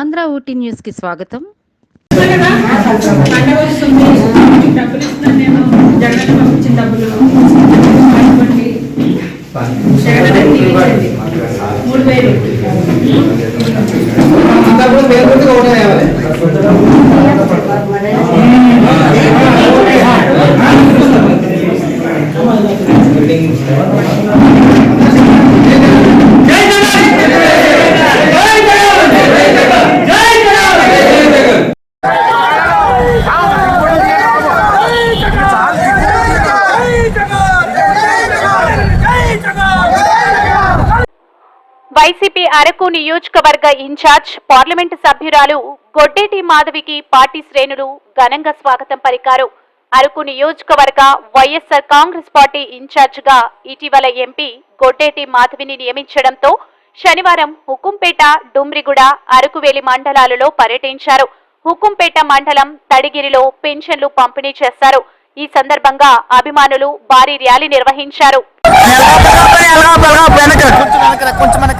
ఆంధ్ర ఊటీ న్యూస్కి స్వాగతం. పండగ వైసీపీ అరకు నియోజకవర్గ ఇన్ఛార్జ్ పార్లమెంటు సభ్యురాలు గొడ్డేటి మాధవికి పార్టీ శ్రేణులు ఘనంగా స్వాగతం పలికారు. అరకు నియోజకవర్గ వైఎస్ఆర్ కాంగ్రెస్ పార్టీ ఇన్ఛార్జిగా ఇటీవల ఎంపీ గొడ్డేటి మాధవిని నియమించడంతో శనివారం హుకుంపేట డుమ్రిగూడ అరకువేలి మండలాలలో పర్యటించారు. హుకుంపేట మండలం తడిగిరిలో పెన్షన్లు పంపిణీ చేశారు. ఈ సందర్భంగా అభిమానులు భారీ ర్యాలీ నిర్వహించారు.